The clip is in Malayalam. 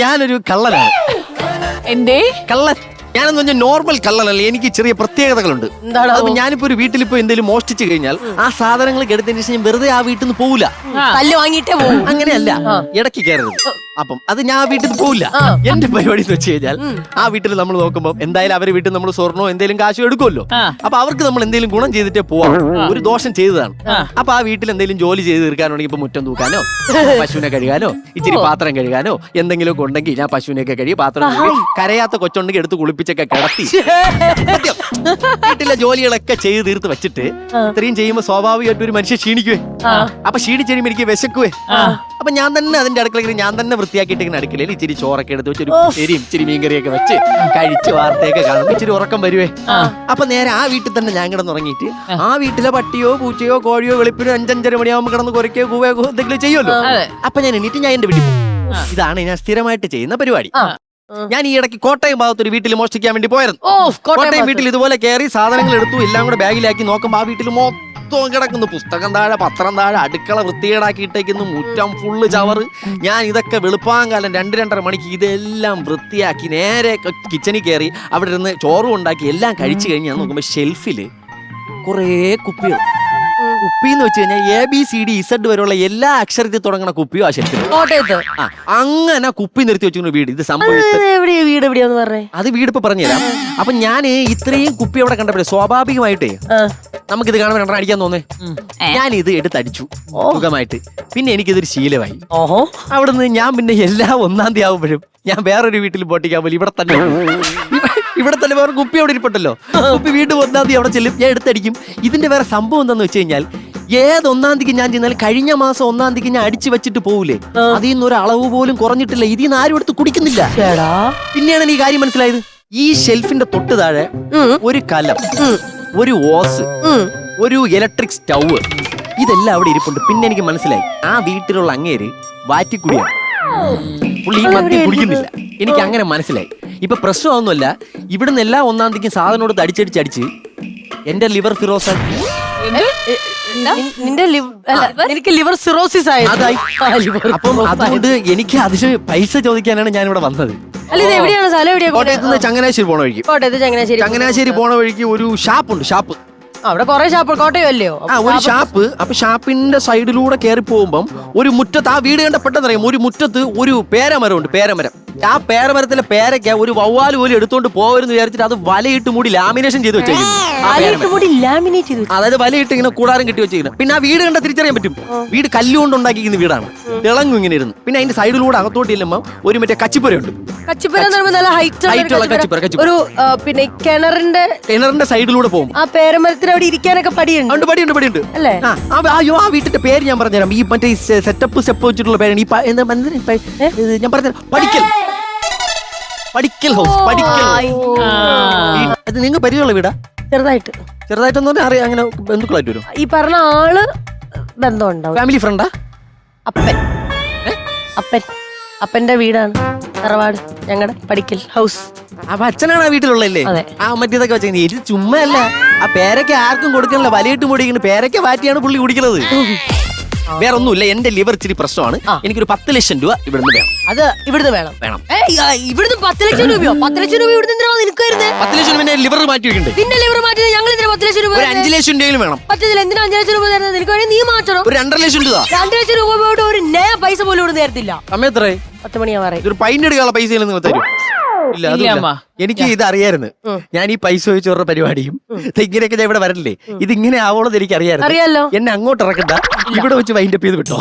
ഞാനൊരു കള്ളനാണ്. എന്തേ? കള്ളൻ ഞാനെന്ന് പറഞ്ഞാൽ നോർമൽ കള്ളനല്ല. എനിക്ക് ചെറിയ പ്രത്യേകതകളുണ്ട്? അതിപ്പോ ഞാനിപ്പോ ഒരു വീട്ടിൽ ഇപ്പൊ എന്തെങ്കിലും മോഷ്ടിച്ചു കഴിഞ്ഞാൽ ആ സാധനങ്ങൾ എടുത്തതിന് ശേഷം ഞാൻ വെറുതെ ആ വീട്ടിൽ നിന്ന് പോവില്ല വാങ്ങിയിട്ടേ പോകും അങ്ങനെയല്ല. ഇടയ്ക്ക് കയറരുത്. അപ്പം അത് ഞാൻ വീട്ടിൽ പോവില്ല. എന്റെ പരിപാടി എന്ന് വെച്ച് കഴിഞ്ഞാൽ ആ വീട്ടിൽ നമ്മൾ നോക്കുമ്പോൾ എന്തായാലും അവരെ വീട്ടിൽ നമ്മൾ സ്വർണോ എന്തെങ്കിലും കാശോ എടുക്കുമല്ലോ. അപ്പൊ അവർക്ക് നമ്മൾ എന്തെങ്കിലും ഗുണം ചെയ്തിട്ടേ പോവാം. ഒരു ദോഷം ചെയ്തതാണ്. അപ്പൊ ആ വീട്ടിൽ എന്തെങ്കിലും ജോലി ചെയ്ത് തീർക്കാനുണ്ടെങ്കിൽ ഇപ്പൊ മുറ്റം തൂക്കാനോ പശുവിനെ കഴുകാനോ ഇച്ചിരി പാത്രം കഴുകാനോ എന്തെങ്കിലും ഉണ്ടെങ്കിൽ ഞാൻ പശുവിനെയൊക്കെ കഴുകി പാത്രം കഴുകി കരയാത്ത കൊച്ചുണ്ടെങ്കിൽ എടുത്ത് കുളിപ്പിച്ചൊക്കെ കിടത്തി. വീട്ടിലെ ജോലികളൊക്കെ ചെയ്ത് തീർത്ത് വെച്ചിട്ട് ഇത്രയും ചെയ്യുമ്പോൾ സ്വാഭാവികമായിട്ട് ഒരു മനുഷ്യൻ ക്ഷീണിക്കുവേ. അപ്പൊ ക്ഷീണിച്ചു കഴിയുമ്പോ എനിക്ക് വിശക്കുവേ. അപ്പൊ ഞാൻ തന്നെ അതിന്റെ അടുക്കളയിൽ ഞാൻ തന്നെ വൃത്തിയാക്കിയിട്ട് ഇങ്ങനെ അടുക്കളയിൽ ഇച്ചിരി ചോറൊക്കെ എടുത്ത് വെച്ച് ഒരു എരിയും ഇച്ചിരി മീൻകറിയൊക്കെ വെച്ച് കഴിച്ച് വാർത്തയൊക്കെ കാണും. ഇച്ചിരി ഉറക്കം വരുവേ. അപ്പൊ നേരെ ആ വീട്ടിൽ തന്നെ ഞാൻ കിടന്നുറങ്ങിയിട്ട് ആ. വീട്ടിലെ പട്ടിയോ പൂച്ചയോ കോഴിയോ വെളുപ്പിനോ അഞ്ചഞ്ചര മണിയാവുമ്പോൾ കിടന്ന് കുറയ്ക്കോ കൂവയോ എന്തെങ്കിലും ചെയ്യുമല്ലോ. അപ്പൊ ഞാൻ എണീറ്റ് ഞാൻ എന്റെ വീട്ടിൽ പോകും. ഇതാണ് ഞാൻ സ്ഥിരമായിട്ട് ചെയ്യുന്ന പരിപാടി. ഞാൻ ഈ ഇടയ്ക്ക് കോട്ടയം ഭാഗത്ത് ഒരു വീട്ടിൽ മോഷ്ടിക്കാൻ വേണ്ടി പോയിരുന്നു കോട്ടയം വീട്ടിൽ ഇതുപോലെ കയറി സാധനങ്ങൾ എടുത്തു എല്ലാം കൂടെ ബാഗിലാക്കി നോക്കുമ്പോ ആ വീട്ടിൽ മൊത്തം കിടക്കുന്നു. പുസ്തകം താഴെ പത്രം താഴെ അടുക്കള വൃത്തികേടാക്കിയിട്ടേക്കുന്നു മുറ്റം ഫുള്ള് ചവറ്. ഞാൻ ഇതൊക്കെ വെളുപ്പാങ്കാലം രണ്ട് രണ്ടര മണിക്ക് ഇതെല്ലാം വൃത്തിയാക്കി നേരെ കിച്ചണിൽ കയറി അവിടെ ഇരുന്ന് ചോറും ഉണ്ടാക്കി എല്ലാം കഴിച്ചു കഴിഞ്ഞ് ഞാൻ നോക്കുമ്പോൾ ഷെൽഫിൽ കുറേ കുപ്പികൾ. കുപ്പി എന്ന് വെച്ച് കഴിഞ്ഞാൽ A B C D Z വരെയുള്ള എല്ലാ അക്ഷരത്തിൽ തുടങ്ങുന്ന കുപ്പിയോ ആ ശരി കോട്ടയത്ത് ആ അങ്ങനെ കുപ്പി നിർത്തി വെച്ചു വീട്. ഇത് സംഭവിച്ചത് വീട് എവിടെയാന്ന് പറഞ്ഞേ? അത് വീട് ഇപ്പൊ പറഞ്ഞുതരാം. അപ്പൊ ഞാൻ ഇത്രയും കുപ്പി അവിടെ കണ്ടപ്പോഴേ സ്വാഭാവികമായിട്ടേ. നമുക്കിത് കാണാൻ രണ്ടെണ്ണം അടിക്കാൻ തോന്നേ. ഞാൻ ഇത് എടുത്തടിച്ചു. സുഖമായിട്ട്. പിന്നെ എനിക്കിതൊരു ശീലമായി. ഓഹോ. അവിടുന്ന് ഞാൻ പിന്നെ എല്ലാ ഒന്നാം തീയതി ആവുമ്പോഴും ഞാൻ വേറൊരു വീട്ടിൽ പൊട്ടിക്കാൻ പോലും ഇവിടെ തന്നെ. ഇവ- ഇവിടെ തന്നെ വേറെ കുപ്പി അവിടെ ഇരിപ്പുണ്ടല്ലോ. കുപ്പി വീണ്ടും ഒന്നാം തീയതി അവിടെ ചെല്ലും. ഞാൻ എടുത്തടിക്കും. ഇതിന്റെ വേറെ സംഭവം എന്താന്ന് വെച്ച് കഴിഞ്ഞാൽ ഏത് ഒന്നാം തീയതി ഞാൻ ചെന്നാൽ കഴിഞ്ഞ മാസം ഒന്നാം തീയതി ഞാൻ അടിച്ചു വെച്ചിട്ട് പോകൂലേ അതിൽ നിന്ന് ഒരു അളവ് പോലും കുറഞ്ഞിട്ടില്ല. ഇതിൽ നിന്ന് ആരും എടുത്ത് കുടിക്കുന്നില്ല. പിന്നെയാണ് ഈ കാര്യം മനസ്സിലായത്. ഈ ഷെൽഫിന്റെ തൊട്ട് താഴെ ഒരു കലം. ഒരു ഓസ് ഒരു ഇലക്ട്രിക് സ്റ്റൗവ് ഇതെല്ലാം അവിടെ ഇരിപ്പുണ്ട്. പിന്നെ എനിക്ക് മനസ്സിലായി. ആ വീട്ടിലുള്ള അങ്ങേര് വാറ്റിക്കുടിയാണ്. പുള്ളി ഈ മദ്യം കുടിക്കുന്നില്ല. എനിക്ക് അങ്ങനെ മനസ്സിലായി. ഇപ്പൊ പ്രശ്നമൊന്നുമല്ല. ഇവിടുന്ന് എല്ലാ ഒന്നാം തീയതി സാധനം കൊടുത്ത് അടിച്ചടിച്ചടിച്ച് എന്റെ ലിവർ ഫിറോസ് നി- നിന്റെ നിനക്ക് ലിവർ സിറോസിസ് അപ്പം അതുകൊണ്ട് എനിക്ക് അതിന് പൈസ ചോദിക്കാനാണ് ഞാൻ ഇവിടെ വന്നത്. അല്ല ഇത് എവിടെയാണ്? സ്ഥലം കോട്ടയത്ത് നിന്ന് ചങ്ങനാശ്ശേരി പോണ വഴിക്ക്. കോട്ടയത്ത് ചങ്ങനാശ്ശേരി ചങ്ങനാശ്ശേരി പോണ വഴിക്ക് ഒരു ഷാപ്പ്. ഉണ്ട് ഷാപ്പ് അവിടെ കൊറേ ഷാപ്പ് കോട്ടയം അല്ലയോ? ആ ഒരു ഷാപ്പ് അപ്പൊ ഷാപ്പിന്റെ സൈഡിലൂടെ കയറി പോകുമ്പം ഒരു മുറ്റത്ത് ആ വീട് കണ്ട പെട്ടെന്ന് അറിയാം ഒരു മുറ്റത്ത് ഒരു പേരമരം ഉണ്ട് പേരമരം. ആ പേരമരത്തിലെ പേരയ്ക്ക് ഒരു വവ്വാൽ പോലും എടുത്തോണ്ട് പോകരുന്ന് വിചാരിച്ചിട്ട് അത് വലയിട്ട് മൂടി ലാമിനേഷൻ ചെയ്ത് വെച്ചേക്കുന്നു. അതായത് വലയിട്ട് ഇങ്ങനെ കൂടാരം കെട്ടി വെച്ചേക്കുന്നത് പിന്നെ ആ വീട് കണ്ട തിരിച്ചറിയാൻ പറ്റും. വീട് കല്ലുകൊണ്ട് ഉണ്ടാക്കിയിരിക്കുന്ന വീടാണ്. തിളങ്ങും ഇങ്ങനെ ഇരുന്നു. പിന്നെ അതിന്റെ സൈഡിലൂടെ അകത്തോട്ട് ചെല്ലുമ്പോൾ ഒരു മറ്റേ കച്ചിപ്പുരയുണ്ട്. ഒരു പിന്നെ കിണറിന്റെ കിണറിന്റെ സൈഡിലൂടെ പോകും. ആ പേരമരത്തിന് അവിടെ ഇരിക്കാനൊക്കെ പടിയുണ്ട്. പടിയുണ്ട് പടിയുണ്ട്. അല്ലേ? അയ്യോ ആ വീട്ടിന്റെ പേര് ഞാൻ പറഞ്ഞുതരാം. ഈ മറ്റേ സെറ്റപ്പ് സെപ്പ് വെച്ചിട്ടുള്ള പേരാണ്. ഈ ഞാൻ പറഞ്ഞു പഠിക്കൽ. പഠിക്കൽ ഹൗസ് പഠിക്കൽ അത് ഇത് നിങ്ങൾ പരിചയമുള്ള വീടാ? ചെറുതായിട്ട്. ചെറുതായിട്ടൊന്നും പറഞ്ഞാൽ അറിയാം അങ്ങനെ ബന്ധുക്കളായിട്ട് വരും. ഈ പറഞ്ഞ ആൾ ബന്ധമുണ്ടാവും. ഫാമിലി ഫ്രണ്ടാ അപ്പൻ. അപ്പൻ. അപ്പന്റെ വീടാണ് തറവാട് ഞങ്ങളുടെ പഠിക്കൽ ഹൗസ് അപ്പൊ അച്ഛനാണ് ആ വീട്ടിലുള്ളല്ലേ. ആ മറ്റേതൊക്കെ വെച്ചാൽ ഇത് ചുമ്മാ അല്ല. ആ പേരയ്ക്ക് ആർക്കും കൊടുക്കണില്ല വലയിട്ട് മുടിക്കുന്നത് പേരയ്ക്ക് മാറ്റിയാണ് പുള്ളി കുടിക്കുന്നത് വേറെ ഒന്നുമില്ല എന്റെ ലിവർ ഇച്ചിരി പ്രശ്നമാണ്. ആ. എനിക്കൊരു പത്ത് ലക്ഷം രൂപ ഇവിടുന്ന് വേണം. അത് ഇവിടുന്ന് വേണം. വേണം. ഏ ഇവിടുന്ന് പത്ത് ലക്ഷം രൂപയോ? പത്ത് ലക്ഷം രൂപ ഇവിടുന്ന് എന്തിനാ നിനക്ക് വരുന്നത് പത്ത് ലക്ഷം രൂപ ലിവർ മാറ്റി വെക്കണ്ടേ? നിന്റെ ലിവർ മാറ്റി ഞങ്ങൾ ഇതിന് പത്ത് ലക്ഷം രൂപ ഒരു? അഞ്ച് ലക്ഷം രൂപയിലും വേണം. പറ്റത്തില്ല എന്തിനാ അഞ്ച് ലക്ഷം രൂപ തരുന്നത്? നിനക്ക് വേണേ നീ മാറ്റണം. ഒരു രണ്ടര ലക്ഷം രൂപ രണ്ട് ലക്ഷം രൂപ പോയിട്ട് ഒരു നേ പൈസ പോലും ഇവിടെ തരത്തില്ല. സമയത്രേ. പത്ത് മണിയാ പറയും ഇതൊരു പൈൻ എടുക്കാനുള്ള പൈസ നിങ്ങൾ തരും. ഇല്ല ഇല്ല, അതുമില്ല. അമ്മ. എനിക്ക് ഇത് അറിയായിരുന്നു ഞാൻ ഈ പൈസ വെച്ചുള്ള പരിപാടിയും ഇത് ഇങ്ങനെയൊക്കെ ഞാൻ ഇവിടെ വരല്ലേ ഇത് ഇങ്ങനെ ആവോളത് എനിക്ക് അറിയായിരുന്നു അറിയാലോ. എന്നെ അങ്ങോട്ട് ഇറക്കണ്ട. ഇവിടെ വെച്ച് വൈൻഡപ്പ് ചെയ്ത് വിട്ടോ.